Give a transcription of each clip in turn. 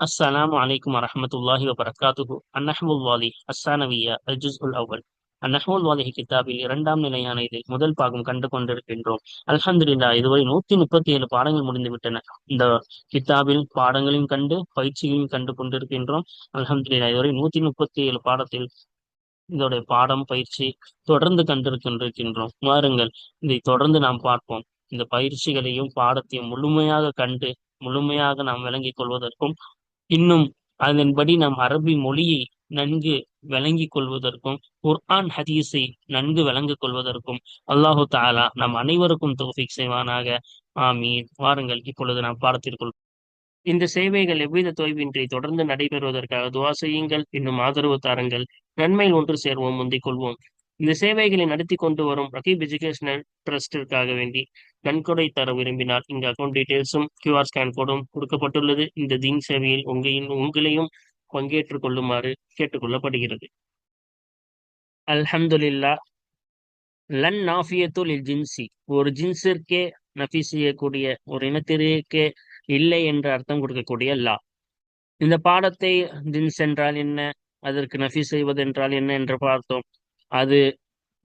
السلام عليكم ورحمة الله وبركاته النحو الوالي الثانوية الجزء الأول அந்நஹூல் வாலிஹி கிதாபில் இரண்டாம் நிலையான இதை முதல் பாகம் கண்டு கொண்டிருக்கின்றோம். அல்ஹம்துல்லா இதுவரை நூத்தி முப்பத்தி ஏழு பாடங்கள் முடிந்துவிட்டன இந்த கிதாபில் பாடங்களையும் கண்டு பயிற்சியையும் கண்டு கொண்டிருக்கின்றோம். அல்ஹம்துல்லா இதுவரை நூத்தி முப்பத்தி ஏழு பாடத்தில் இதோடைய பாடம் பயிற்சி தொடர்ந்து கண்டிருக்கின்றிருக்கின்றோம். வாருங்கள் இதை தொடர்ந்து நாம் பார்ப்போம். இந்த பயிற்சிகளையும் பாடத்தையும் முழுமையாக கண்டு முழுமையாக நாம் விளங்கிக் கொள்வதற்கும் இன்னும் அதன்படி நாம் அரபி மொழியை நன்கு விளங்கிக் கொள்வதற்கும் குர்ஆன் ஹதீஸை நன்கு விளங்கிக் கொள்வதற்கும் அல்லாஹு தாலா நம் அனைவருக்கும் தோஃபிக் செய்வானாக. ஆமீன். வாருங்கள் இப்பொழுது நாம் பாடத்திற்குள் இந்த சேவைகள் எவ்வித தொய்வின்றி தொடர்ந்து நடைபெறுவதற்காக துவா செய்யுங்கள். இன்னும் ஆதரவு தாருங்கள். நன்மையில் ஒன்று சேர்வோம் முந்திக் கொள்வோம். இந்த சேவைகளை நடத்தி கொண்டு வரும் ரகீப் எஜுகேஷனல் ட்ரஸ்டிற்காக வேண்டி நன்கொடை தர விரும்பினால் இந்த அக்கௌண்ட் டீடைல்ஸும் கியூஆர் ஸ்கேன் கோடும் கொடுக்கப்பட்டுள்ளது. இந்த தீன் சேவையில் உங்களின் உங்களையும் பங்கேற்றுக் கொள்ளுமாறு கேட்டுக்கொள்ளப்படுகிறது. அல்ஹம்துலில்லா லன் நாஃபியத்துல் ஜின்சி. ஒரு ஜின்ஸிற்கே நஃபி செய்யக்கூடிய ஒரு இனத்திற்கே இல்லை என்று அர்த்தம் கொடுக்கக்கூடிய லா. இந்த பாடத்தை ஜின்ஸ் என்றால் என்ன? அதற்கு நஃபி செய்வது என்றால் என்ன என்று பார்த்தோம். அது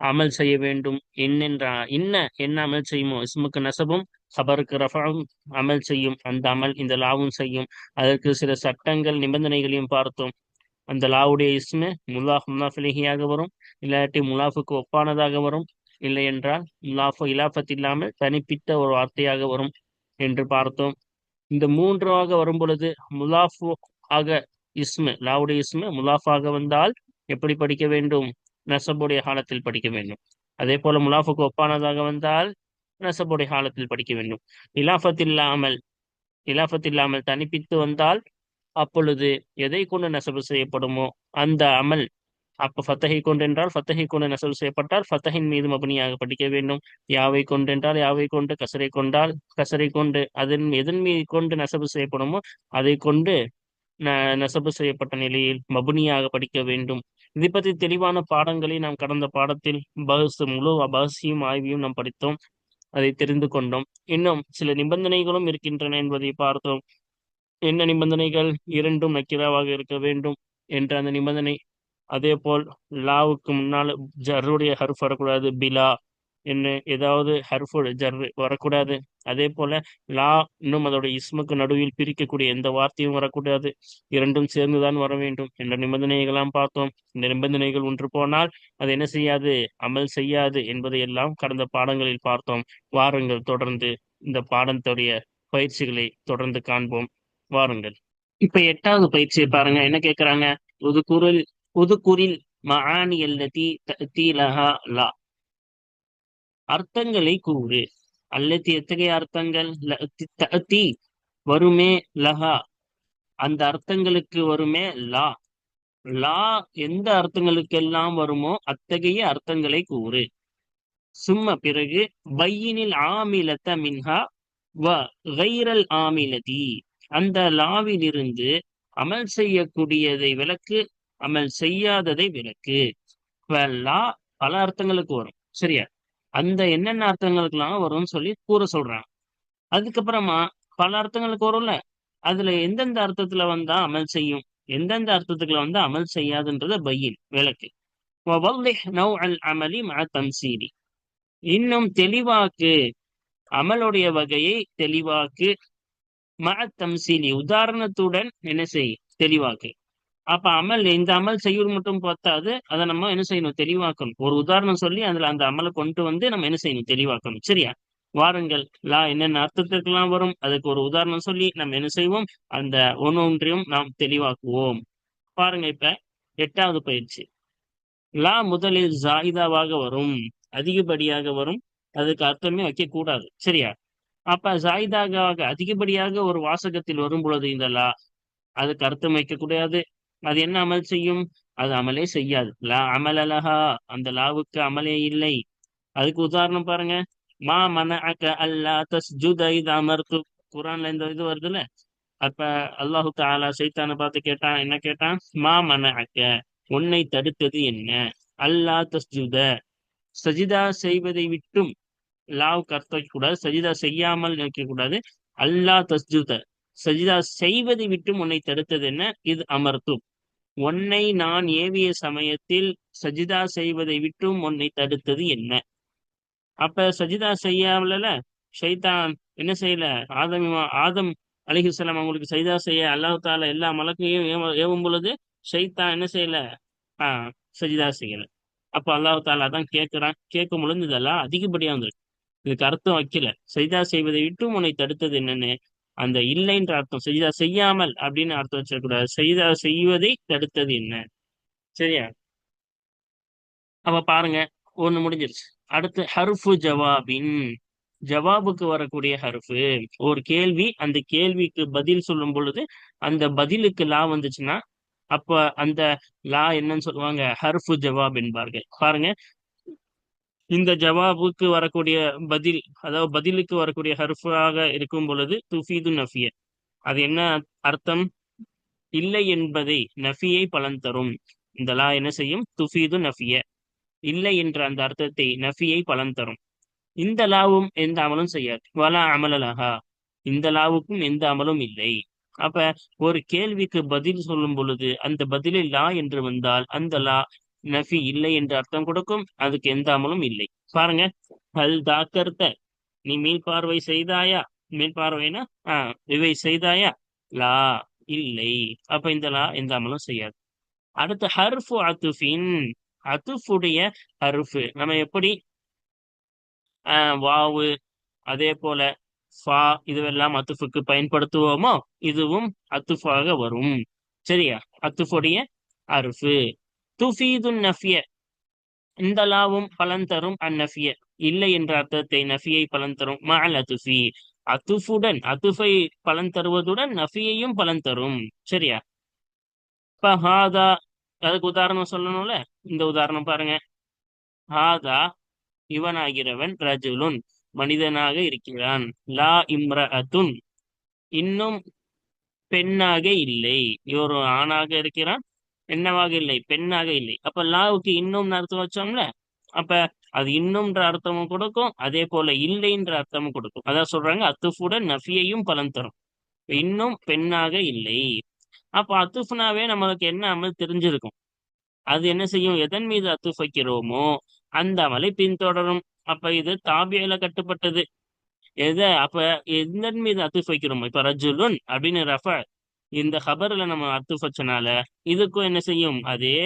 அமல் செய்ய வேண்டும். என்னென்ற என்ன என்ன அமல் செய்யுமோ? இஸ்முக்கு நசபும் சபருக்கு ரஃபாவும் அமல் செய்யும். அந்த அமல் இந்த லாவும் செய்யும். அதற்கு சில சட்டங்கள் நிபந்தனைகளையும் பார்த்தோம். அந்த லாவுடைய இஸ்மு முல்லாஃப் முல்லாஃபிலிகியாக வரும். இல்லாட்டி முலாஃபுக்கு ஒப்பானதாக வரும். இல்லை என்றால் முலாஃபு இலாஃபத் இல்லாமல் தனிப்பிட்ட ஒரு வார்த்தையாக வரும் என்று பார்த்தோம். இந்த மூன்றாக வரும் பொழுது முலாஃபு ஆக இஸ்மு லாவுடைய இஸ்மு முலாஃபாக வந்தால் எப்படி படிக்க வேண்டும்? நசபுடைய காலத்தில் படிக்க வேண்டும். அதே போல முலாஃபுக்கு ஒப்பானதாக வந்தால் நசபுடைய காலத்தில் படிக்க வேண்டும். இலாஃபத் இல்லாமல் இலாஃபத் இல்லாமல் தனிப்பித்து வந்தால் அப்பொழுது எதை கொண்டு நெசவு செய்யப்படுமோ அந்த அமல் அப்ப ஃபத்தகை கொண்டு என்றால் ஃபத்தகை கொண்டு நெசவு செய்யப்பட்டால் ஃபத்தகின் மீது மபனியாக படிக்க வேண்டும். யாவை கொண்டென்றால் யாவை கொண்டு கசரை கொண்டால் கசரை கொண்டு அதன் எதன் மீது கொண்டு நெசவு செய்யப்படுமோ அதை கொண்டு நசபு செய்யப்பட்ட நிலையில் மபுனியாக படிக்க வேண்டும். இதை பற்றி தெளிவான பாடங்களை நாம் கடந்த பாடத்தில் பஹஸ் முழு பஹசியும் ஆய்வையும் நாம் படித்தோம். அதை தெரிந்து கொண்டோம். இன்னும் சில நிபந்தனைகளும் இருக்கின்றன என்பதை பார்த்தோம். என்ன நிபந்தனைகள்? இரண்டும் நக்கிராவாக இருக்க வேண்டும் என்ற அந்த நிபந்தனை. அதே போல் லாவுக்கு முன்னால் ஜர்ருடைய ஹர்ஃப் வரக்கூடாது. பிலா. என்ன? ஏதாவது ஹர்ஃபு ஜர் வரக்கூடாது. அதே போல லா இன்னும் அதோட இஸ்முக்கு நடுவில் பிரிக்கக்கூடிய எந்த வார்த்தையும் வரக்கூடாது. இரண்டும் சேர்ந்துதான் வர வேண்டும். என்ற நிபந்தனைகளாம் பார்த்தோம். இந்த நிபந்தனைகள் ஒன்று போனால் அது என்ன செய்யாது? அமல் செய்யாது என்பதை எல்லாம் கடந்த பாடங்களில் பார்த்தோம். வாருங்கள் தொடர்ந்து இந்த பாடத்துடைய பயிற்சிகளை தொடர்ந்து காண்போம். வாருங்கள். இப்ப எட்டாவது பயிற்சியை பாருங்க. என்ன கேட்கிறாங்க புது குரில் மகானி குரில் தீ அல்லதி தீலஹா லா. அர்த்தங்களை கூறு. அல்லது எத்தகைய அர்த்தங்கள்? தீ வருமே லஹா. அந்த அர்த்தங்களுக்கு வருமே லா. லா எந்த அர்த்தங்களுக்கெல்லாம் வருமோ அத்தகைய அர்த்தங்களை கூறு. சும்ம பிறகு பையினில் ஆமிலத்த மின்ஹா வ கைரல் ஆமிலதி. அந்த லாவிலிருந்து அமல் செய்யக்கூடியதை விளக்கு அமல் செய்யாததை விளக்கு. லா பல அர்த்தங்களுக்கு வரும். சரியா? அந்த என்னென்ன அர்த்தங்களுக்கெல்லாம் வரும்னு சொல்லி கூற சொல்றாங்க. அதுக்கப்புறமா பல அர்த்தங்களுக்கு வரும்ல. அதுல எந்தெந்த அர்த்தத்துல வந்தா அமல் செய்யும்? எந்தெந்த அர்த்தத்துக்குள்ள வந்து அமல் செய்யாதுன்றத பையில் விளக்கு. அமலி தம்சீலி. இன்னும் தெளிவாக்கு. அமலுடைய வகையை தெளிவாக்கு. ம தம்சீலி. உதாரணத்துடன் என்ன செய்? தெளிவாக்கு. அப்ப அமல் இந்த அமல் செய்வது மட்டும் பார்த்தாது அதை நம்ம என்ன செய்யணும்? தெளிவாக்கணும். ஒரு உதாரணம் சொல்லி அதுல அந்த அமலை கொண்டு வந்து நம்ம என்ன செய்யணும்? தெளிவாக்கணும். சரியா? வாருங்கள். லா என்னென்ன அர்த்தத்திற்கெல்லாம் வரும்? அதுக்கு ஒரு உதாரணம் சொல்லி நம்ம என்ன செய்வோம்? அந்த ஒன்னொன்றையும் நாம் தெளிவாக்குவோம். பாருங்க இப்ப எட்டாவது பயிற்சி. லா முதலில் ஜாயிதாவாக வரும். அதிகப்படியாக வரும். அதுக்கு அர்த்தமே வைக்க கூடாது சரியா? அப்ப ஜாயிதாக அதிகப்படியாக ஒரு வாசகத்தில் வரும் பொழுது இந்த லா அதுக்கு அர்த்தம் வைக்க கூடாது. அது என்ன அமல் செய்யும்? அது அமலே செய்யாது. லா அமல் அலஹா அந்த லாவுக்கு அமலே இல்லை. அதுக்கு உதாரணம் பாருங்க. மா மன அக்க அல்லா தஸ்ஜுத இது அமர்த்து. குரான்ல இந்த இது வருதுல்ல? அப்ப அல்லாஹு தாலா சைத்தான பார்த்து கேட்டான் என்ன கேட்டான்? மா மன அக்க உன்னை தடுத்தது என்ன? அல்லா தஸ்ஜுத சஜிதா செய்வதை விட்டும் லாவ் கர்த்தக்க கூடாது சஜிதா செய்யாமல் நினைக்க கூடாது. அல்லா தஸ்ஜுத சஜிதா செய்வதை விட்டும் உன்னை தடுத்தது என்ன? இது அமர்த்தும். உன்னை நான் ஏவிய சமயத்தில் சஜிதா செய்வதை விட்டும் உன்னை தடுத்தது என்ன? அப்ப சஜிதா செய்யாமல ஷைதான் என்ன செய்யல? ஆதம் ஆதம் அலிஹிஸ்லாம் அவங்களுக்கு சஜிதா செய்ய அல்லாஹ் தால எல்லா மலக்கையும் ஏவும் பொழுது ஷைத்தான் என்ன செய்யல? ஆஹ் சஜிதா செய்யல. அப்ப அல்லாஹ் தாலா தான் கேட்கிறான் கேட்கும் பொழுது இதெல்லாம் அதிகப்படியா வந்திருக்கு. இதுக்கு அர்த்தம் வைக்கல. சஜிதா செய்வதை விட்டும் உன்னை தடுத்தது என்னன்னு அந்த இல்லைன்ற அர்த்தம். செய்தா செய்யாமல் அப்படின்னு அர்த்தம் வச்சிடக்கூடாது செய்தா செய்வதை தடுத்தது என்ன? சரியா? அப்ப பாருங்க ஒண்ணு முடிஞ்சிருச்சு. அடுத்து ஹர்ஃபு ஜவாபின். ஜவாபுக்கு வரக்கூடிய ஹருஃபு ஒரு கேள்வி அந்த கேள்விக்கு பதில் சொல்லும் பொழுது அந்த பதிலுக்கு லா வந்துச்சுன்னா அப்ப அந்த லா என்னன்னு சொல்லுவாங்க ஹர்ஃபு ஜவாப் என்பார்கள். பாருங்க இந்த ஜவாபுக்கு வரக்கூடிய பதில் அதாவது பதிலுக்கு வரக்கூடிய ஹர்ஃபாக இருக்கும் பொழுது துஃபீது நஃபிய. அது என்ன அர்த்தம்? இல்லை என்பதை நஃபியை பலன் தரும். இந்த லா என்ன செய்யும்? துஃபீது நஃபிய. இல்லை என்ற அந்த அர்த்தத்தை நஃபியை பலன் தரும். இந்த லாவும் எந்த அமலும் செய்யாது. வலா அமலலகா இந்த லாவுக்கும் எந்த அமலும் இல்லை. அப்ப ஒரு கேள்விக்கு பதில் சொல்லும் பொழுது அந்த பதிலில் லா என்று வந்தால் அந்த லா நஃபி இல்லை என்று அர்த்தம் கொடுக்கும். அதுக்கு எந்த அமலும் இல்லை. பாருங்க. ஹல் தாக்கர்த்த. நீ மீள் பார்வை செய்தாயா? மீள் பார்வைனா ஆஹ் இவை செய்தாயா? லா இல்லை. அப்ப இந்த லா எந்த அமலும் செய்யாது. அடுத்து ஹர்ஃபு அத்துஃபின். அத்துஃபுடைய ஹர்ஃபு. நம்ம எப்படி வாவு அதே போல ஃபா இதுவெல்லாம் அத்துஃபுக்கு பயன்படுத்துவோமோ இதுவும் அத்துஃபாக வரும். சரியா? அத்துஃபுடைய அருஃபு துஃபீதுன் நஃபிய. இந்த லாவும் பலன் தரும் அந்நஃபிய. இல்லை என்ற அர்த்தத்தை நஃபியை பலன் தரும். மஅல் அதுஃபி அத்துஃபுடன் அத்துஃபை பலன் தருவதுடன் நஃபியையும் பலன் தரும். சரியா? இப்ப ஹாதா அதுக்கு உதாரணம் சொல்லணும்ல? இந்த உதாரணம் பாருங்க. ஹாதா இவனாகிறவன் ரஜுலுன் மனிதனாக இருக்கிறான். லா இம்ர அத்துன் இன்னும் பெண்ணாக இல்லை. இவர் ஆணாக இருக்கிறான். என்னவாக இல்லை பெண்ணாக இல்லை. அப்ப லாவுக்கு இன்னும் அர்த்தம் வச்சோம்ல அப்ப அது இன்னும்ன்ற அர்த்தமும் கொடுக்கும் அதே போல இல்லைன்ற அர்த்தமும் கொடுக்கும். அதான் சொல்றாங்க அத்துஃபுடன் நஃபியையும் பலன் தரும். இன்னும் பெண்ணாக இல்லை. அப்ப அத்துஃப்னாவே நம்மளுக்கு என்ன அமல் தெரிஞ்சிருக்கும்? அது என்ன செய்யும்? எதன் மீது அத்துஃப் வைக்கிறோமோ அந்த அமலை பின்தொடரும். அப்ப இது தாபியில கட்டுப்பட்டது. எதை? அப்ப எதன் மீது அத்துஃப் வைக்கிறோமோ இப்ப ரஜுலுன் அப்படின்னு ரஃப இந்த ஹபர்ல நம்ம அத்துஃப் வச்சனால இதுக்கும் என்ன செய்யும்? அதே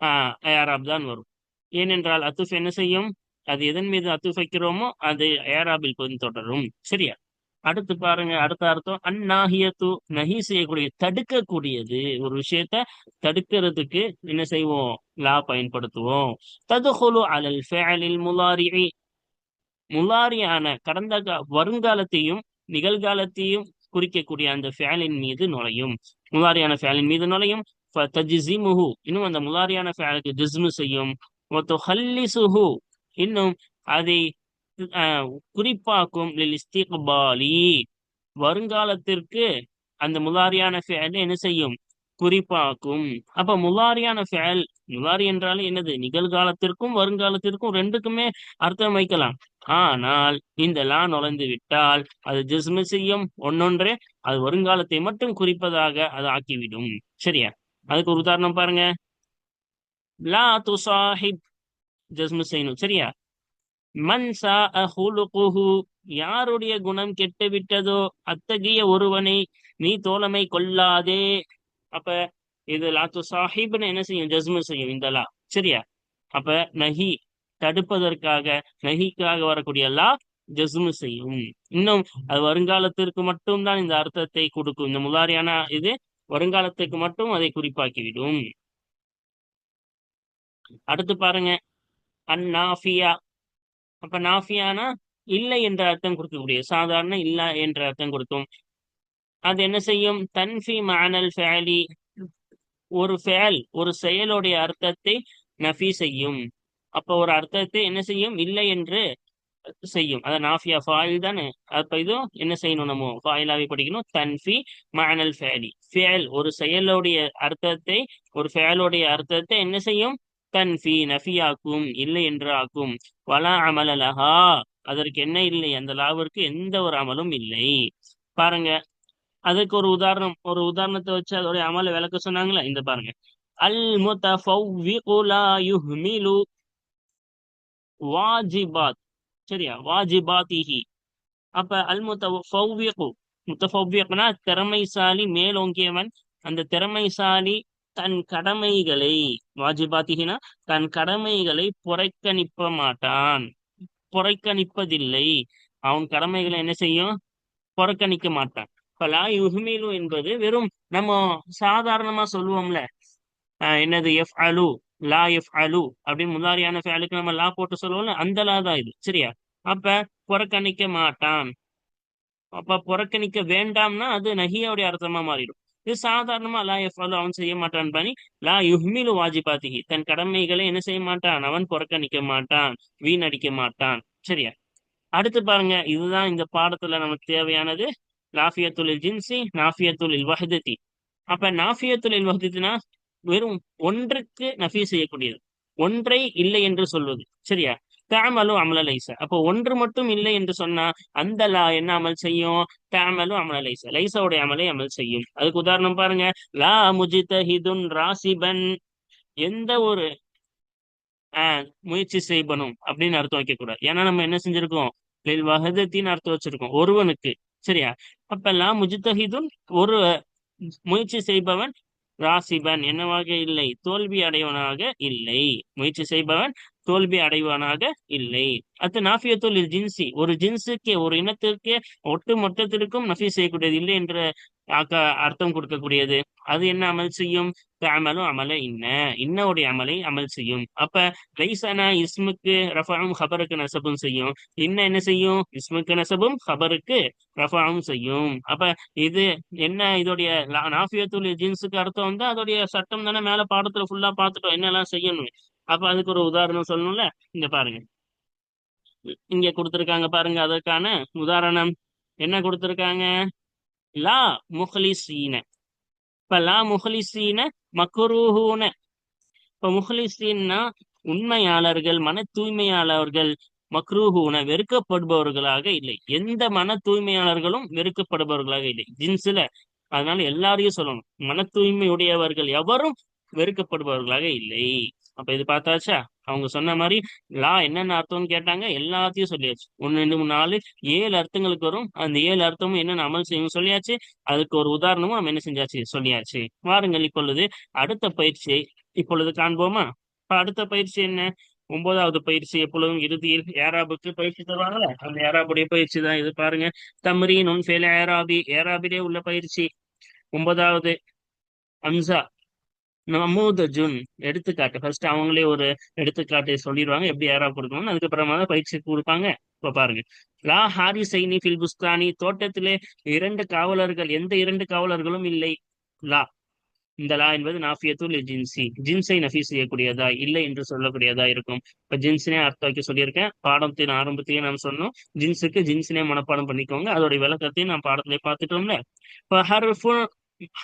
ஆஹ் ஏராப் தான் வரும். ஏனென்றால் அத்துஃப் என்ன செய்யும்? அது எதன் மீது அத்துஃப் வைக்கிறோமோ அது ஏராபில் பின்தொடரும் சரியா? அடுத்து பாருங்க அடுத்த அர்த்தம். அந்நாகியத்து நகி செய்யக்கூடிய தடுக்கக்கூடியது. ஒரு விஷயத்த தடுக்கிறதுக்கு என்ன செய்வோம்? லா பயன்படுத்துவோம். ததுகுலு அலல் ஃபேலில் முலாரி முலாரியான கடந்த வருங்காலத்தையும் நிகழ்காலத்தையும் குறிக்கக்கூடிய அந்த ஃபேலின் மீது நுழையும். முலாரியான ஃபேலின் மீது நுழையும். தஜிசிமுஹு இன்னும் அந்த முலாரியான ஃபேலுக்கு ஜிஸ்மு செய்யும். சுஹு இன்னும் அதை குறிப்பாக்கும் இஸ்திக்பாலி வருங்காலத்திற்கு அந்த முலாரியான ஃபேல் என்ன செய்யும்? குறிப்பாக்கும். அப்ப முலாரியான ஃபேல் முலாரி என்றாலே என்னது? நிகழ்காலத்திற்கும் வருங்காலத்திற்கும் ரெண்டுக்குமே அர்த்தம் வைக்கலாம். ஆனால் இந்த லா நுழைந்து விட்டால் அது ஜிஸ்மு செய்யும் ஒன்னொன்றே அது வருங்காலத்தை மட்டும் குறிப்பதாக அது ஆக்கிவிடும். சரியா? அதுக்கு ஒரு உதாரணம் பாருங்க. லா துசாஹிப் ஜஸ்மு செய்யணும். சரியா? மன் சா யாருடைய குணம் கெட்டு விட்டதோ அத்தகைய ஒருவனை நீ தோழமை கொள்ளாதே. அப்ப இது லாத்து சாஹிப்னு என்ன செய்யும்? ஜஸ்மு செய்யும் இந்த லா. சரியா? அப்ப நகி தடுப்பதற்காக நகிக்காக வரக்கூடிய லா ஜஸ்மு செய்யும். இன்னும் அது வருங்காலத்திற்கு மட்டும்தான் இந்த அர்த்தத்தை கொடுக்கும். இந்த முதாரியான இது வருங்காலத்துக்கு மட்டும் அதை குறிப்பாக்கிவிடும். அடுத்து பாருங்க. அந்நாஃபியா. அப்ப நாஃபியானா இல்லை என்ற அர்த்தம் கொடுக்கக்கூடிய சாதாரண இல்ல என்ற அர்த்தம் கொடுக்கும். அது என்ன செய்யும்? தன்ஃபி மானல் ஃபேலி. ஒரு ஃபேல் ஒரு செயலுடைய அர்த்தத்தை நஃபி செய்யும். அப்ப ஒரு அர்த்தத்தை என்ன செய்யும்? இல்லை என்று செய்யும். அதான் நாஃபியா ஃபாயில் தானே? அப்ப இதுவும் என்ன செய்யணும் நம்ம? ஃபாயிலாவே படிக்கணும். தன்ஃபி மானல் ஃபேலி. ஃபேல் ஒரு செயலுடைய அர்த்தத்தை ஒரு ஃபேலுடைய அர்த்தத்தை என்ன செய்யும்? தன்ஃபி நஃபியாக்கும் இல்லை என்று ஆக்கும். வலா அமலலஹா அதற்கு என்ன இல்லை? அந்த லாவிற்கு எந்த ஒரு அமலும் இல்லை. பாருங்க. அதுக்கு ஒரு உதாரணம் ஒரு உதாரணத்தை வச்சு அதோடைய அமல விளக்க சொன்னாங்களே இந்த பாருங்க. அல் முத்தஃபவ்விகு யுஹ்மிலு வாஜிபாத். சரியா? வாஜிபாத்திஹி. அப்ப அல் முத்தஃபவ்விகு முத்தஃபவ்விக்னா திறமைசாலி மேலோங்கியவன். அந்த திறமைசாலி தன் கடமைகளை வாஜிபாத்திகினா தன் கடமைகளை புறக்கணிப்ப மாட்டான். புறக்கணிப்பதில்லை. அவன் கடமைகளை என்ன செய்யும்? புறக்கணிக்க மாட்டான். பலா லா யுஹ்மிலு என்பது வெறும் நம்ம சாதாரணமா சொல்லுவோம்ல. என்னது? எஃப் அலு லா எஃப் அலு அப்படின்னு முதாரியான ஃபேலுக்கு நம்ம லா போட்டு சொல்லுவோம்ல அந்த லா தான் இது. சரியா? அப்ப புறக்கணிக்க மாட்டான். அப்ப புறக்கணிக்க வேண்டாம்னா அது நஹியோடைய அர்த்தமா மாறிடும். இது சாதாரணமா லா எஃப் அலு அவன் செய்ய மாட்டான் பண்ணி லா யுஹ்மிலு வாஜிபாத்திகி தன் கடமைகளை என்ன செய்ய மாட்டான்? அவன் புறக்கணிக்க மாட்டான் வீணடிக்க மாட்டான். சரியா? அடுத்து பாருங்க இதுதான் இந்த பாடத்துல நமக்கு தேவையானது. நாஃபியத்துலில் ஜின்சி நாஃபியத்துலில் வஹதத்தி அப்ப நாஃபியத்துலில் வஹதத்தினா வெறும் ஒன்றுக்கு நஃபி செய்யக்கூடியது. ஒன்றை இல்லை என்று சொல்வது. சரியா? தாமலு அமலலைச அப்போ ஒன்று மட்டும் இல்லை என்று சொன்னா அந்த லா என்ன அமல் செய்யும்? தாமலு அமலலைச லைசாவுடைய அமலை அமல் செய்யும். அதுக்கு உதாரணம் பாருங்க. லா முஜிதஹிதுன் ராசிபன் எந்த ஒரு ஆஹ் முயற்சி செய்பனும் அப்படின்னு அர்த்தம் வைக்க கூடாது ஏன்னா நம்ம என்ன செஞ்சிருக்கோம்? வகதத்தின்னு அர்த்தம் வச்சிருக்கோம். ஒருவனுக்கு. சரியா? அப்பெல்லாம் முஜித்தஹிதுன் ஒரு முயற்சி செய்பவன் ராசிபன் என்னவாக இல்லை? தோல்வி அடைவனாக இல்லை. முயற்சி செய்பவன் தோல்வி அடைவானாக இல்லை. அது நாஃபியத்துல் ஜின்சி. ஒரு ஜின்ஸுக்கு ஒரு இனத்திற்கு ஒட்டு மொத்தத்திற்கும் நஃபி செய்யக்கூடியது இல்லை என்ற அர்த்தம் கொடுக்கக்கூடியது. அது என்ன அமல் செய்யும்? அமலும் அமல இன்ன இன்னவுடைய அமலை அமல் செய்யும். அப்ப லைசானா இஸ்முக்கு ரஃபாவும் ஹபருக்கு நசபும் செய்யும். இன்ன என்ன செய்யும்? இஸ்முக்கு நசபும் ஹபருக்கு ரஃபாவும் செய்யும். அப்ப இது என்ன இதோடைய நாஃபியத்துல் ஜீன்ஸுக்கு அர்த்தம் வந்து அதோடைய சட்டம் தானே மேல பாடத்துல ஃபுல்லா பார்த்துட்டோம் என்னெல்லாம் செய்யணும்? அப்ப அதுக்கு ஒரு உதாரணம் சொல்லணும்ல? இங்க பாருங்க. இங்க கொடுத்துருக்காங்க பாருங்க அதற்கான உதாரணம். என்ன கொடுத்துருக்காங்க? லா முஹ்லிசீன. இப்ப லா முஹ்லிசீன இப்ப முஹ்லிசீன்னா உண்மையாளர்கள் மன தூய்மையாளர்கள் மக்ரூஹூன வெறுக்கப்படுபவர்களாக இல்லை. எந்த மன தூய்மையாளர்களும் வெறுக்கப்படுபவர்களாக இல்லை. ஜின்ஸ்ல. அதனால எல்லாரையும் சொல்லணும். மன தூய்மையுடையவர்கள் எவரும் வெறுக்கப்படுபவர்களாக இல்லை. அப்ப இது பார்த்தாச்சா? அவங்க சொன்ன மாதிரி லா என்னென்ன அர்த்தம்னு கேட்டாங்க எல்லாத்தையும் சொல்லியாச்சு. ஒன்னு ரெண்டு மூணு நாலு ஏழு அர்த்தங்களுக்கு வரும். அந்த ஏழு அர்த்தமும் என்னென்ன அமல் செய்யும் சொல்லியாச்சு. அதுக்கு ஒரு உதாரணமும் நம்ம என்ன செஞ்சாச்சு? சொல்லியாச்சு. வாருங்கள் இப்பொழுது அடுத்த பயிற்சி இப்பொழுது காண்போமா? இப்ப அடுத்த பயிற்சி என்ன? ஒன்பதாவது பயிற்சி எப்பொழுதும் இறுதியில் ஏராபுக்கு பயிற்சி தருவாங்கல்ல அந்த ஏராபுடைய பயிற்சி தான் இது. பாருங்க. தம்ரீனும் ஃபேல ஏராபி ஏராபிலே உள்ள பயிற்சி. ஒன்பதாவது அம்சா. நமூதஜுன் எடுத்துக்காட்டு. ஃபர்ஸ்ட் அவங்களே ஒரு எடுத்துக்காட்டை சொல்லிடுவாங்க எப்படி யாரா கொடுக்கணும்னு. அதுக்கப்புறமா தான் பயிற்சி கொடுப்பாங்க. இப்போ பாருங்க. லா ஹாரி சைனி ஃபில் புஸ்தானி தோட்டத்திலே இரண்டு காவலர்கள் எந்த இரண்டு காவலர்களும் இல்லை? லா. இந்த லா என்பது நாஃபியத்துல் ஜின்சி. ஜின்ஸை நஃபி செய்யக்கூடியதா? இல்லை என்று சொல்லக்கூடியதா இருக்கும். இப்ப ஜின்ஸினே அர்த்தம் வைக்க சொல்லியிருக்கேன். பாடத்தின் ஆரம்பத்திலேயே நாம் சொன்னோம். ஜின்ஸுக்கு ஜின்ஸினே மனப்பாடம் பண்ணிக்கோங்க. அதோட விளக்கத்தையும் நான் பாடத்திலே பார்த்துட்டோம்ல. இப்ப ஹர்ஃபு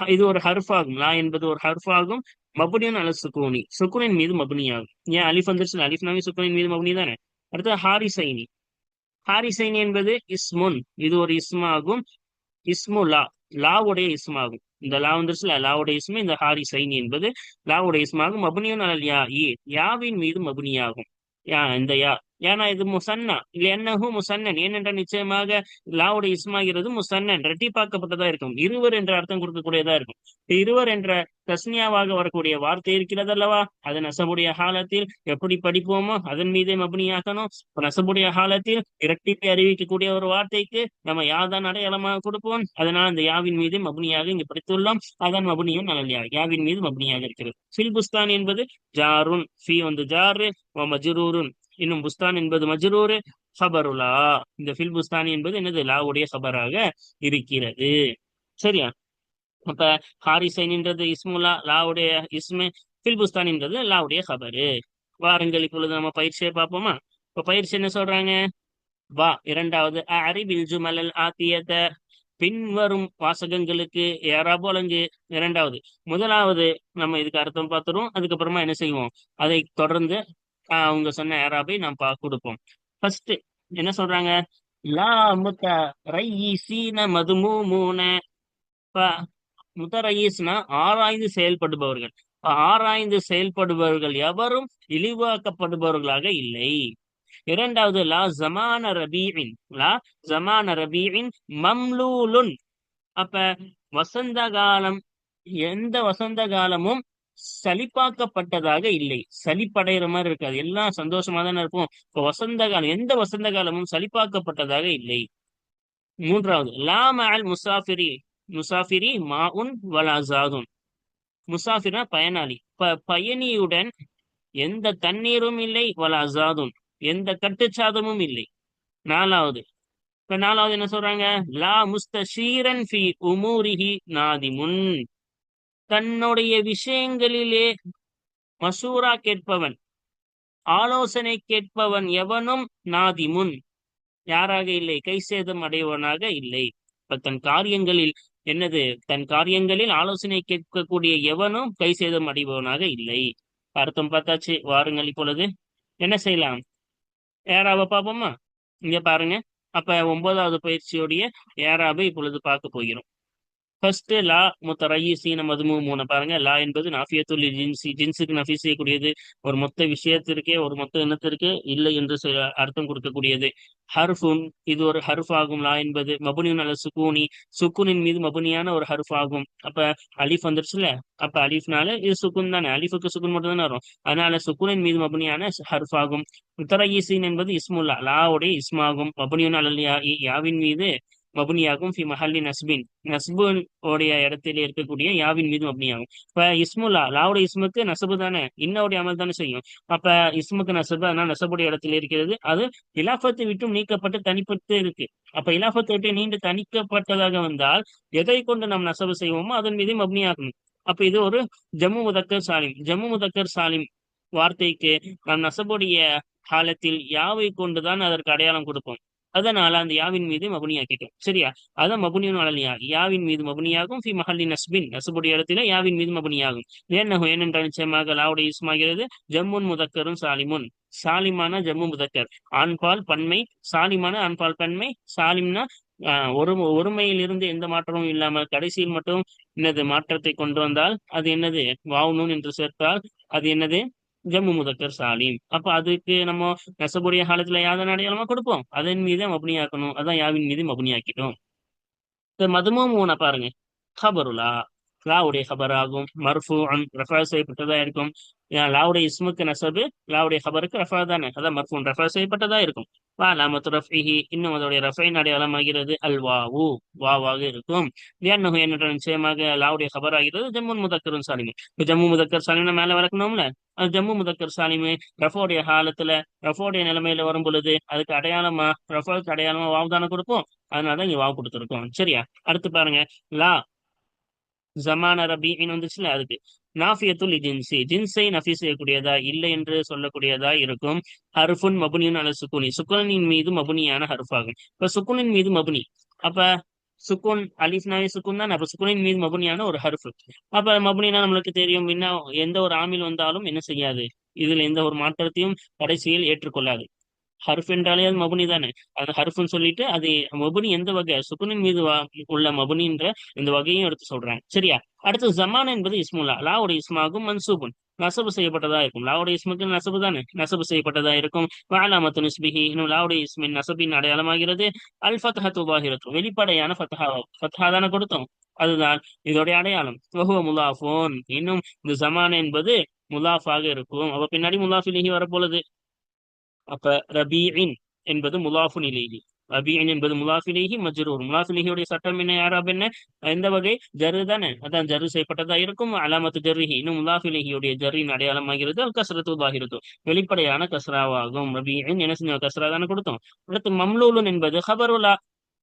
இது ஒரு ஹர்ஃப் ஆகும் லா என்பது ஒரு ஹர்ஃப் ஆகும் மபுனியன் அல்ல சுக்கூனி. சுக்குனின் மீது மபுனி ஆகும் ஏன் அலிஃப் வந்துருச்சு அலிஃப்னாவே சுக்குனின் மீது மபுனி தானே? அடுத்து ஹாரிசைனி. ஹாரிசைனி என்பது இஸ்முன். இது ஒரு இஸ்மாகும். இஸ்மு லா. லாவுடைய இஸ்மாகும். இந்த லா வந்துருச்சுல லாவுடைய இஸ்மு இந்த ஹாரி சைனி என்பது லாவுடைய இஸ்மாகும். மபுனியன் அலல் யா ஏ யாவின் மீது மபுனியாகும். யா இந்த யா. ஏன்னா இது முசன்னா. இல்ல என்னஹு முசன்னன். ஏனென்ற நிச்சயமாக லாவுடைய இஸ்மாகிறது முசன்னன். ரெட்டிப்பாக்கப்பட்டதா இருக்கும். இருவர் என்ற அர்த்தம் கொடுக்கக்கூடியதா இருக்கும். இருவர் என்ற தஸ்னியாவாக வரக்கூடிய வார்த்தை இருக்கிறது அல்லவா அது நசபுடைய காலத்தில் எப்படி படிப்போமோ அதன் மீதே மபனியாக்கணும். நசபுடைய காலத்தில் இரட்டிப்பை அறிவிக்கக்கூடிய ஒரு வார்த்தைக்கு நம்ம யாதான் அடையாளமாக கொடுப்போம்? அதனால் அந்த யாவின் மீது மபுனியாக இங்கு படித்துள்ளோம். அதன் மபுனியும் நலன்யா. யாவின் மீது மபுனியாக இருக்கிறது. ஃபில் புஸ்தான் என்பது ஜாருன். ஃபி வந்து ஜாரு. மஜுரூருன். இன்னும் புஸ்தான் என்பது மஜ்ரூரு ஹபருலா இந்த ஃபில் புஸ்தானி என்பது என்னது? லாவுடைய ஹபராக இருக்கிறது. சரியா? அப்ப ஹாரிசைன்ன்றது இஸ்முலா லாவுடைய இஸ்மு ஃபில் புஸ்தானின்றது லாவுடைய ஹபரு வாருங்கள் இப்பொழுது நம்ம பயிற்சியை பார்ப்போமா? இப்ப பயிற்சி என்ன சொல்றாங்க? வா இரண்டாவது அறிவில் ஜுமலல் ஆத்தியத. பின்வரும் வாசகங்களுக்கு யாராபோலங்கு இரண்டாவது முதலாவது நம்ம இதுக்கு அர்த்தம் பார்த்துருவோம். அதுக்கப்புறமா என்ன செய்வோம்? அதை தொடர்ந்து அவங்க சொன்ன ஏராபை நாம் பா கொடுப்போம். ஃபர்ஸ்ட் என்ன சொல்றாங்க? லா முத்த ரை சீன மதுமூமூன இப்ப முத்தரயீஸ்னா ஆராய்ந்து செயல்படுபவர்கள். ஆராய்ந்து செயல்படுபவர்கள் எவரும் இழிவாக்கப்படுபவர்களாக இல்லை. இரண்டாவது லா ஜமான ரபீவின் லா ஜமான ரபீவின் மம்லூலுன். அப்ப வசந்த காலம் எந்த வசந்த காலமும் சலிப்பாக்கப்பட்டதாக இல்லை. சலிப்படைகிற மாதிரி இருக்காது. எல்லாம் சந்தோஷமா தானே இருப்போம் இப்ப வசந்த காலம் எந்த வசந்த காலமும் சலிப்பாக்கப்பட்டதாக இல்லை. மூன்றாவது லா அல் முசாஃபிரி முசாஃபிரி மாஉன் வலாசாதும் முசாஃபிரா பயனாளி. ப பயணியுடன் எந்த தண்ணீரும் இல்லை வலாசாதும் எந்த கட்டுச்சாதமும் இல்லை. நாலாவது இப்ப நாலாவது என்ன சொல்றாங்க? லா முஸ்தஷீரன் ஃபி உமூரிஹி நாதிமுன். தன்னுடைய விஷயங்களிலே மசூரா கேட்பவன் ஆலோசனை கேட்பவன் எவனும் நாதிமுன். யாராக இல்லை கை சேதம் அடைவனாக இல்லை. இப்ப தன் காரியங்களில் என்னது தன் காரியங்களில் ஆலோசனை கேட்கக்கூடிய எவனும் கை சேதம் அடைபவனாக இல்லை. அர்த்தம் பார்த்தாச்சு வாருங்கள் இப்பொழுது. என்ன செய்யலாம்? ஏராவை பார்ப்போமா? இங்க பாருங்க. அப்ப ஒன்பதாவது பயிற்சியோடைய ஏறாவை இப்பொழுது பார்க்க போகிறோம். ஃபர்ஸ்ட் லா முத்தரயீசீன மதுமு மூணு. பாருங்க லா என்பது நாஃபியத்துல் ஜின்சி ஜின்ஸுக்கு நஃபி செய்யக்கூடியது. ஒரு மொத்த விஷயத்திற்கே ஒரு மொத்த இனத்திற்கு இல்லை என்று அர்த்தம் கொடுக்கக்கூடியது. ஹர்ஃபுன் இது ஒரு ஹர்ஃப் ஆகும். லா என்பது மபுனின் அல்ல சுக்கூனி சுக்குனின் மீது மபுனியான ஒரு ஹர்ஃப் ஆகும். அப்ப அலிஃப் வந்துருச்சுல அப்ப அலிஃப்னால இது சுக்குன் தானே? அலிஃபுக்கு சுக்குன் மட்டும் தானே வரும். அதனால சுக்குனின் மீது மபுனியான ஹர்ஃப் ஆகும். முத்தரயீசீன் என்பது இஸ்முல்லா. லாவுடைய இஸ்மாகும். மபுனியுன் அல்ல யாவின் மீது மபுனியாகும் ஃபி மஹல்லி நஸ்பின். நஸ்புன் உடைய இடத்துல இருக்கக்கூடிய யாவின் மீது மபுனியாகும். இப்ப இஸ்முல்லா லாவுடைய இஸ்முக்கு நசபு தானே? இன்னோடைய அமல் தானே செய்யும். அப்ப இஸ்முக்கு நசபு அதனால நசபுடைய இடத்துல இருக்கிறது. அது இலாபத்தை விட்டும் நீக்கப்பட்டு தனிப்பட்டு இருக்கு. அப்ப இலாபத்தை விட்டு நீண்டு தனிக்கப்பட்டதாக வந்தால் எதை கொண்டு நாம் நசபு செய்வோமோ அதன் மீது மபுனியாகும். அப்ப இது ஒரு ஜம்மு முதக்கர் சாலிம். ஜம்மு முதக்கர் சாலிம் வார்த்தைக்கு நாம் நசபுடைய காலத்தில் யாவை கொண்டுதான் அதற்கு அடையாளம் கொடுப்போம்? அதனால அந்த யாவின் மீது மபுனியாக்கிட்டோம். சரியா? அதான் மபுனியும் யாவின் மீது மபுனியாகும் ஃபி மஹல்லி நஸ்பின். நசுபுடைய இடத்துல யாவின் மீது மபுனியாகும். ஏன்னஹோ ஏனென்றால் நிச்சயமாக லாவுடைய இஸ்மாகிறது ஜம்முன் முதக்கரும் சாலிமுன். சாலிமான ஜம்மு முதக்கர். ஆண்பால் பன்மை சாலிமான ஆண்பால் பன்மை சாலிம்னா ஒரு ஒருமையில் இருந்து எந்த மாற்றமும் இல்லாமல் கடைசியில் மட்டும் என்னது மாற்றத்தை கொண்டு வந்தால் அது என்னது? வாவுனூன் என்று சேர்த்தால் அது என்னது? ஜம்மு முதக்கர் சாலிம் அப்ப அதுக்கு நம்ம நெசபுடைய காலத்துல யாதன் அடையாளமா கொடுப்போம்? அதன் மீது மபுனியாக்கணும். அதான் யாவின் மீது மபுனியாக்கிட்டோம். இப்ப மதுமும் மூண பாருங்க. ஹபருலா லாவுடைய ஹபர் ஆகும் மர்ஃபு ரஃபா செய்யப்பட்டதா இருக்கும். லாவுடைய இஸ்முக்கு நசபு லாவுடைய ஹபருக்கு ரஃபா தானே. அதான் மர்ஃபூன் ரஃபா செய்யப்பட்டதா இருக்கும். வா லாமத்து ரஃபிஹி. இன்னும் அதோடைய ரஃபைன் அடையாளமாகிறது அல் வாவு வாவாக இருக்கும். லியன்னஹு என்ற நிச்சயமாக லாவுடைய ஹபர் ஆகிறது ஜம்மு முதக்கரும் சாலிமி. இப்போ ஜம்மு முதக்கர் சாலிம்னா மேல வளர்க்கணும்ல? அது ஜம்மு முதக்கர் சாலிமு ரஃபோடைய காலத்துல ரஃபோடைய நிலைமையில வரும் பொழுது அதுக்கு அடையாளமா ரஃபோக்கு அடையாளமா வாவு தானே கொடுப்போம். அதனால இங்க வாவு கொடுத்துருக்கோம். சரியா? அடுத்து பாருங்க. லா ஜமான ரபீன்னு வந்துச்சுல அதுக்கு. நாஃபியத்துல் ஜின்சி. ஜின்ஸை நஃபி செய்யக்கூடியதா? இல்லை என்று சொல்லக்கூடியதா இருக்கும். ஹர்ஃபுன் மபுனியும் அல்ல சுக்குனி. சுக்குனின் மீது மபுனியான ஹர்ஃப் ஆகும் இப்ப சுக்குனின் மீது மபுனி. அப்ப சுக்குன் அலிஃப்னாவே சுக்குன் தான். அப்ப சுக்குனின் மீது மபுனியான ஒரு ஹர்ஃப். அப்ப மபுனினா நம்மளுக்கு தெரியும் என்ன எந்த ஒரு ஆமில் வந்தாலும் என்ன செய்யாது? இதுல எந்த ஒரு மாற்றத்தையும் கடைசியில் ஏற்றுக்கொள்ளாது. ஹர்ஃப் என்றாலே அது மபுனி தானே? அது ஹர்ஃப்னு சொல்லிட்டு அது மபுனி எந்த வகை? சுக்குனின் மீது உள்ள மபுனின்ற இந்த வகையும் எடுத்து சொல்றாங்க. சரியா? அடுத்து ஜமான் என்பது இஸ்முல்லா. லாவுடைய இஸ்மாகும் மன்சூபுன். நசபு செய்யப்பட்டதா இருக்கும். லாவுடைய இஸ்முக்கு நசபு தானே? நசபு செய்யப்பட்டதா இருக்கும். வாலாமத்து நிஸ்பிஹி. இன்னும் லாவுடைய இஸ்மின் நசபின் அடையாளமாகிறது. அல் ஃபத்ஹத்து இருக்கும் வெளிப்படையான ஃபத்ஹா ஃபத்ஹா தானே கொடுத்தோம். அதுதான் இதோடைய அடையாளம். வஹுவ முலாஃபோன். இன்னும் இந்த ஜமான் என்பது முலாஃபாக இருக்கும். அப்ப பின்னாடி முலாஃபிலேஹி வரப்போலது அப்ப ரபீஇன் என்பது முலாஃபு நிலையிலி. ரபீன் என்பது முலாஃபிலேஹி மஜ்ரூர். முலாஃபிலேஹியுடைய சட்டம் என்ன யாராப் என்ன? எந்த வகை? ஜரு தானே. அதான் ஜரு செய்யப்பட்டதா இருக்கும். அலாமத்து ஜர்ரிஹி. இன்னும் முலாஃபிலேஹியுடைய ஜர்ரின் அடையாளமாகிறது. அல் கசரத்து பாகிரத்து வெளிப்படையான கசராவாகும் ரபீன் என்ன செஞ்சோம்? கஸ்ரா தானே கொடுத்தோம். அடுத்து மம்லூலுன் என்பது ஹபருலா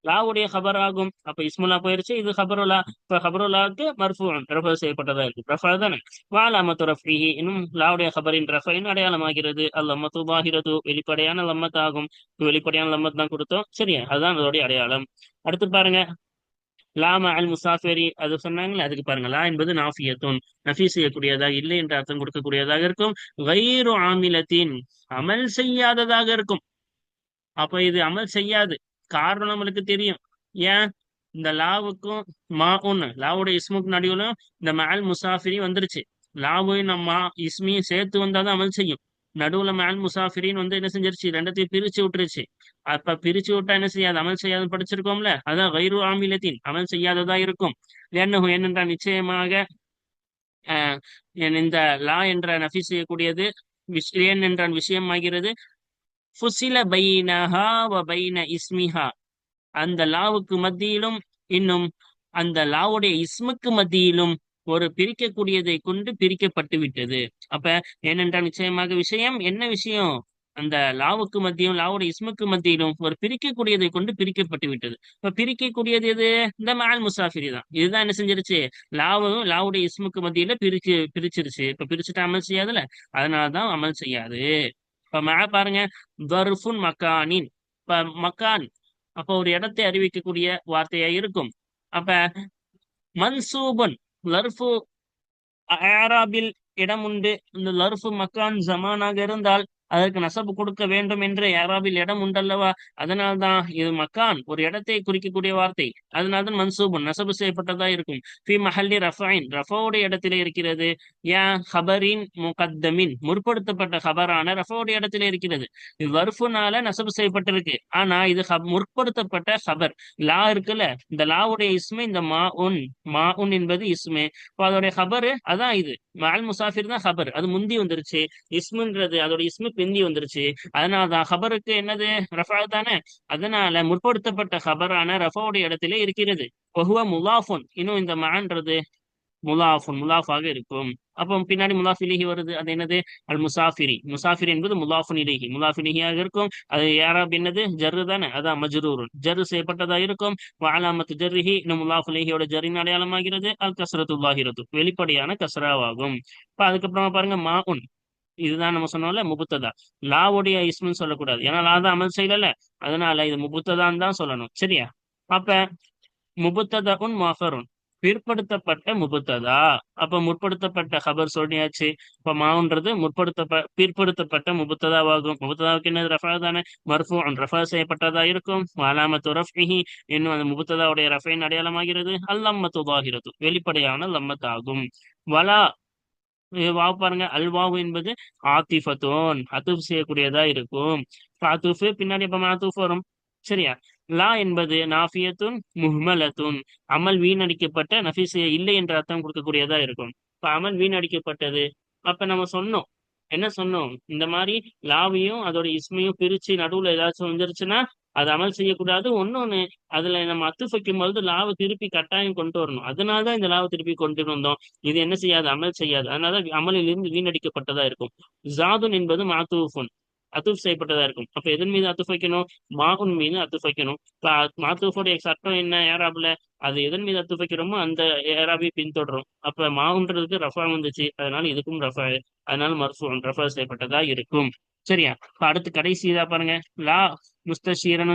லாவுடைய ஹபர் ஆகும் அப்ப இஸ்முல்லா போயிருச்சு. இது ஹபருல்லா இப்ப ஹபருல்லாவுக்கு மர்ஃபூன் ரஃபர் செய்யப்பட்டதா இருக்கு. ரஃபா தானே. வாலாமத்து ரஃபிஹி இன்னும் லாவுடைய ஹபரின் ரஃபைன் அடையாளமாகிறது? அல்லம்மத்து பாகிறது வெளிப்படையான லம்மத் ஆகும் வெளிப்படையான லம்மத் தான் கொடுத்தோம். சரியா? அதுதான் அதோடைய அடையாளம். அடுத்து பாருங்க. லாம அல் முசாஃபரி அது சொன்னாங்களே அதுக்கு பாருங்க. லா என்பது நாஃபியத்துன். நஃபி செய்யக்கூடியதாக இல்லை என்ற அர்த்தம் கொடுக்கக்கூடியதாக இருக்கும். வைரு ஆமிலத்தின் அமல் செய்யாததாக இருக்கும். அப்ப இது அமல் செய்யாது. காரணம் நம்மளுக்கு தெரியும். ஏன்? இந்த லாவுக்கும் மா ஒண்ணு லாவோட இஸ்முக்கு நடுவில் இந்த மேல் முசாஃபிரி வந்துருச்சு. லாவையும் நம்ம இஸ்மியும் சேர்த்து வந்தாதான் அமல் செய்யும். நடுவுல மேல் முசாஃபிரின்னு வந்து என்ன செஞ்சிருச்சு? ரெண்டத்தையும் பிரிச்சு விட்டுருச்சு. அப்ப பிரிச்சு விட்டா என்ன செய்யாது? அமல் செய்யாது படிச்சிருக்கோம்ல? அதான் வைரு ஆமிலத்தின் அமல் செய்யாததா இருக்கும். என்ன என்னென்றா நிச்சயமாக இந்த லா என்ற நஃபி செய்யக்கூடியது விஷயம் என்றான் விஷயம் ஆகிறது? ஃபுசில பைனஹா வ பைன இஸ்மிஹா. அந்த லாவுக்கு மத்தியிலும் இன்னும் அந்த லாவுடைய இஸ்முக்கு மத்தியிலும் ஒரு பிரிக்கக்கூடியதை கொண்டு பிரிக்கப்பட்டு விட்டது அப்ப ஏனென்றால் நிச்சயமாக விஷயம் என்ன விஷயம்? அந்த லாவுக்கு மத்தியும் லாவுடைய இஸ்முக்கு மத்தியிலும் ஒரு பிரிக்கக்கூடியதை கொண்டு பிரிக்கப்பட்டு விட்டது இப்ப பிரிக்கக்கூடியது எது? இந்த மால் முசாஃபிரி தான். இதுதான் என்ன செஞ்சிருச்சு? லாவும் லாவுடைய இஸ்முக்கு மத்தியில பிரிச்சு பிரிச்சிருச்சு. இப்ப பிரிச்சுட்டு அமல் செய்யாதுல அதனாலதான் அமல் செய்யாது. இப்ப மே பாருங்க தர்ஃபுன் மக்கானின் இப்ப மக்கான் அப்ப ஒரு இடத்தை அறிவிக்கக்கூடிய வார்த்தையா இருக்கும். அப்ப மன்சூபன் லர்ஃபு ஆராபில் இடம் உண்டு. இந்த லர்ஃபு மக்கான் ஜமானாக இருந்தால் அதற்கு நசபு கொடுக்க வேண்டும் என்று யாராவில் இடம் உண்டல்லவா? அதனால்தான் இது மக்கான் ஒரு இடத்தை குறிக்கக்கூடிய வார்த்தை. அதனால்தான் மன்சூபன் நசபு செய்யப்பட்டதா இருக்கும். ஃபி மஹல்லி ரஃபாயின் ரஃபோடைய இடத்திலே இருக்கிறது. யா ஹபரின் முகத்தமின் முற்படுத்தப்பட்ட ஹபரான ரஃபோடைய இடத்திலே இருக்கிறது. இது வர்ஃபுனால நசபு செய்யப்பட்டிருக்கு. ஆனா இது முற்படுத்தப்பட்ட ஹபர். லா இருக்குல்ல இந்த லாவுடைய இஸ்மே இந்த மா உன் மா உன் என்பது இஸ்மே. இப்போ அதோடைய ஹபரு அதான் இது. மால் முசாஃபிர் தான் ஹபர் அது முந்தி வந்துருச்சு. இஸ்முன்றது அதோட இஸ்மு பிந்தி வந்துருச்சு. அதனாலதான் ஹபருக்கு என்னது? ரஃபா தானே. அதனால முற்படுத்தப்பட்ட ஹபரான ரஃபாவுடைய இடத்திலே இருக்கிறது. பொகுவ முலாஃபுன். இன்னும் இந்த மான்றது முலாஃபுன் முலாஃபாக இருக்கும். அப்போ பின்னாடி முலாஃபிலிஹி வருது. அது என்னது? அல் முசாஃபிரி முசாஃபிரி என்பது முலாஃபுன் இலிஹி. முலாஃபிலிஹியாக இருக்கும். அது யாராப் என்னது? ஜர்ரு தானே. அதான் மஜ்ரூருன். ஜர்ரு செய்யப்பட்டதா இருக்கும். வாலாமத்து ஜர்ரிஹி. இன்னும் முலாஃபுலிஹியோட ஜர்ரின் அடையாளமாகிறது. அல் கசரத்துல்லாஹிரத்து வெளிப்படையான கசராவாகும் இப்ப அதுக்கப்புறமா பாருங்க மா உன் இதுதான் நம்ம சொன்னோம்ல முபுத்ததா. லாவுடைய இஸ்முன்னு சொல்லக்கூடாது. ஏன்னா லா தான் அமல் செய்யல அதனால இது முபுத்ததான் தான் சொல்லணும். சரியா? அப்ப முபுத்ததா உன் மாஃபருன். பிற்படுத்தப்பட்ட முபுத்ததா அப்ப முற்படுத்தப்பட்ட ஹபர் சொல்லியாச்சு. இப்ப மாவுன்றது முற்படுத்த பிற்படுத்தப்பட்ட முபுத்ததாவாகும் முபுத்ததாவுக்கு என்ன ரஃபா தானே? மர்ஃபு ரஃபா செய்யப்பட்டதா இருக்கும்? அலாமத்து ரஃபிஹி இன்னும் அந்த முபுத்ததாவுடைய ரஃபையின் அடையாளமாகிறது? அல்லம்மத்து வாகிறது வெளிப்படையான லம்மத்தாகும். வலா வாவ் பாருங்க. அல்வாவு என்பது ஆத்திஃபத்தோன். அத்துஃப் செய்யக்கூடியதா இருக்கும். அத்துஃபு பின்னாடி இப்ப மாத்துஃப் வரும்? சரியா? லா என்பது நாஃபியத்துன் முஹ்மலத்துன் அமல் வீணடிக்கப்பட்ட நஃபீஸ் இல்லை என்ற அர்த்தம் கொடுக்கக்கூடியதா இருக்கும். இப்ப அமல் வீணடிக்கப்பட்டது. அப்ப நம்ம சொன்னோம். என்ன சொன்னோம்? இந்த மாதிரி லாவையும் அதோட இஸ்மையும் பிரிச்சு நடுவுல ஏதாச்சும் வந்துருச்சுன்னா அது அமல் செய்யக்கூடாது. ஒன்னொன்னு அதுல நம்ம அத்து வைக்கும் பொழுது லாவை திருப்பி கட்டாயம் கொண்டு வரணும். அதனாலதான் இந்த லாவை திருப்பி கொண்டு வந்தோம். இது என்ன செய்யாது? அமல் செய்யாது. அதனால அமலிலிருந்து வீணடிக்கப்பட்டதா இருக்கும். ஜாதுன் என்பது மாத்துஃபுன். அத்துஃப் செய்யப்பட்டதா இருக்கும். அப்ப எதன் மீது அத்துஃப் வைக்கணும் மாகுன் மீது அத்துஃப் வைக்கணும் மாத்துஃபோடைய சட்டம் என்ன? ஏராப்ல அது எதன் மீது அத்துஃப் வைக்கிறோமோ அந்த ஏராபி பின்தொடரும். அப்ப மாகுன்றதுக்கு ரஃபா வந்துச்சு. அதனால இதுக்கும் ரஃபா அதனால மர்ஃபூன் ரஃபா செய்யப்பட்டதா இருக்கும். சரியா? இப்ப அடுத்து கடைசி இதா பாருங்க. லா முஸ்தஷீரன்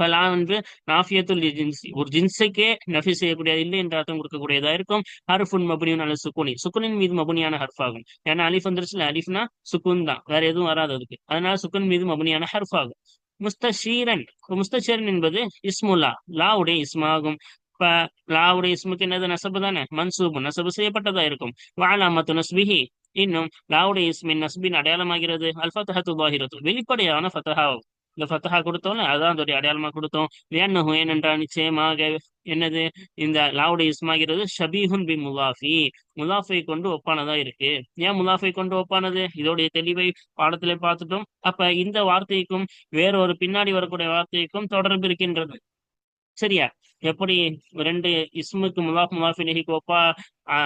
சில வந்து நாஃபியத்துல் ஜின்சி. ஒரு ஜின்ஸுக்கே நஃபி செய்யக்கூடிய இல்லை என்ற அர்த்தம் கொடுக்கக்கூடியதா இருக்கும். ஹர்ஃபுன் மபுனியும் அல்லது சுக்குனி சுக்குனின் மீது மபுனியான ஹர்ஃப் ஆகும் ஏன்னா அலிஃப் வந்துருச்சுல அலிஃப்னா சுக்குன் தான். வேற எதுவும் வராது அதுக்கு. அதனால சுக்குன் மீது மபுனியான ஹர்ஃப் ஆகும் முஸ்தஷீரன் முஸ்தஷீரன் என்பது இஸ்முல்லா. லாவுடைய இஸ்மாகும். இப்ப லாவுடைய இஸ்முக்கு என்னது? நசபு தானே? மன்சூபு. நசபு செய்யப்பட்டதா இருக்கும். வாலாமத்து நஸ்பிஹி. இன்னும் லாவுடைய இஸ்மின் நஸ்பின் அடையாளமாகிறது. அல்ஃபத்தஹத்து பாகிரத்து வெளிப்படையான ஃபத்தஹாவும். இந்த ஃபத்தஹா கொடுத்தோம்ல அதான் அதோடைய அடையாளமா கொடுத்தோம். வேணஹு ஏனென்றால் நிச்சயமாக என்னது? இந்த லாவுடைய இஸ்மாகிறது ஷபீஹுன் பி முலாஃபி முலாஃபை கொண்டு ஒப்பானதா இருக்கு. ஏன் முலாஃபை கொண்டு ஒப்பானது? இதோடைய தெளிவை பாடத்திலே பார்த்துட்டோம். அப்ப இந்த வார்த்தைக்கும் வேற ஒரு பின்னாடி வரக்கூடிய வார்த்தைக்கும் தொடர்பு இருக்கின்றது. சரியா? எப்படி ரெண்டு இஸ்முக்கு முலாஃப் முலாஃபினிக்கு ஒப்பா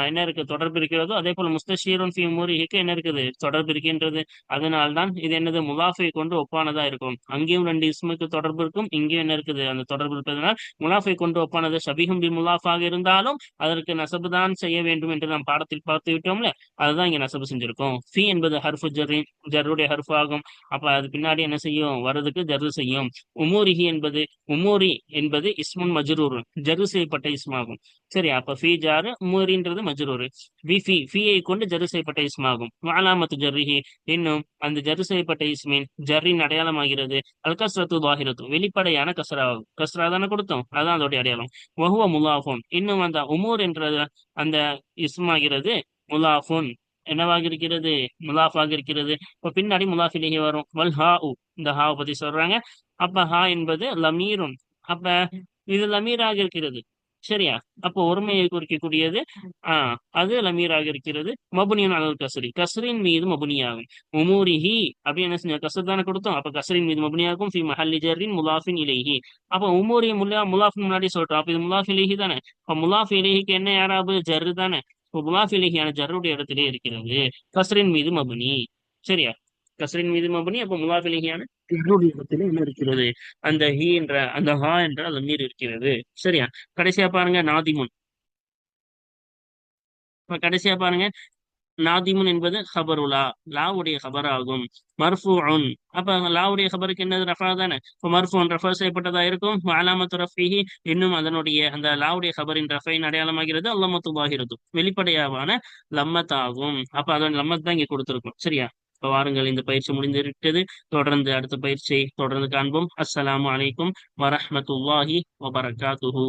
என்ன இருக்கு? தொடர்பு இருக்கிறதோ அதே போல முஸ்தஷீரன் ஃபி மூரிஹிக்கு என்ன இருக்குது? தொடர்பு இருக்கின்றது. அதனால்தான் இது என்னது? முலாஃபை கொண்டு ஒப்பானதா இருக்கும். அங்கேயும் ரெண்டு இஸ்முக்கு தொடர்பு இருக்கும். இங்கேயும் என்ன இருக்குது? அந்த தொடர்பு இருப்பதனால் முலாஃபை கொண்டு ஒப்பானது. ஷபிஹும் பி முலாஃபாக இருந்தாலும் அதற்கு நசபு தான் செய்ய வேண்டும் என்று நாம் பாடத்தில் பார்த்து விட்டோம்ல அதுதான் இங்க நசபு செஞ்சிருக்கோம். ஃபி என்பது ஹர்ஃபு ஜர்ரி ஜர்ருடைய ஹர்ஃப் ஆகும். அப்ப அது பின்னாடி என்ன செய்யும்? வரதுக்கு ஜர்ரு செய்யும். உமூரிஹி என்பது உமூரி என்பது இஸ்முன் மஜ்ரூர். ஜர்ரு செய்யப்பட்ட இஸ்மாகும். சரி அப்ப ஃபி ஜாரு மூரின்றது மஜ்ரூரு. பி ஃபியை ஃபீயை கொண்டு ஜரு செய்யப்பட்ட இஸ்மாகும். அலாமத்து ஜர்ரிஹி இன்னும் அந்த ஜரு செய்யப்பட்ட இஸ்மின் ஜர்ரின் அடையாளமாகிறது. அல் கஸ்ரத்து வாஹிரத்து வெளிப்படையான ஆகும் கஸ்ரா தானே கொடுத்தோம்? அதான் அதோடைய அடையாளம். வஹுவ முலாஃபும் இன்னும் அந்த உமூர் என்றது அந்த இஸ்மாகிறது முலாஃபுன் என்னவாக இருக்கிறது? முலாஃபாக இருக்கிறது. இப்போ பின்னாடி முலாஃபிலேயே வரும். வல் ஹா உ இந்த ஹாவை பத்தி சொல்றாங்க. அப்ப ஹா என்பது லமீரும். அப்ப இது லமீராக இருக்கிறது. சரியா? அப்போ ஒருமையை குறிக்கக்கூடியது ஆஹ் அது லமீராக இருக்கிறது. மபுனியன் அலல் கசரி. கசரின் மீது மபுனியாகும். உமூரிஹி அப்படி என்ன செஞ்சோம் கசர் தானே கொடுத்தோம். அப்ப கசரின் மீது மபுனியாகும். ஃபி மஹல்லி ஜர்ரின் முலாஃபின் இலேஹி. அப்ப உமூரி முல்லா முலாஃபின் முன்னாடி சொல்றோம் அப்ப இது முலாஃப் இலேஹி தானே? அப்ப முலாஃப் இலேஹிக்கு என்ன யாராவது? ஜர்ரு தானே? இப்போ முலாஃப் இலேஹியான ஜர்ருடைய இடத்திலே இருக்கிறது. கசரின் மீது மபுனி. சரியா? கசரின் மீது மபுனி அப்ப ஜர்ருடைய இடத்திலே என்ன இருக்கிறது? அந்த ஹி என்ற அந்த ஹா என்ற அந்த நீர் இருக்கிறது. சரியா? கடைசியா பாருங்க நாதிமுன். இப்ப கடைசியா பாருங்க நாதிமுன் என்பது ஹபருலா. லாவுடைய ஹபர் ஆகும் மர்ஃபூன் அப்ப லாவுடைய ஹபருக்கு என்னது? ரஃபா தானே. இப்போ மர்ஃபூன் ரஃபா செய்யப்பட்டதா இருக்கும்? அலாமத்து ரஃபிஹி. இன்னும் அதனுடைய அந்த லாவுடைய ஹபரின் ரஃபைன் அடையாளமாகிறது. அல்லமத்து பாகிறது வெளிப்படையாவான லம்மத் ஆகும் அப்ப அதன் லம்மத் தான் இங்க கொடுத்துருக்கும். சரியா? இப்ப வாருங்கள் இந்த பயிற்சி முடிந்திருக்கிறது தொடர்ந்து அடுத்த பயிற்சியை தொடர்ந்து காண்போம். அஸ்ஸலாமு அலைக்கும் வரஹ்மத்துல்லாஹி வபரகாத்துஹு.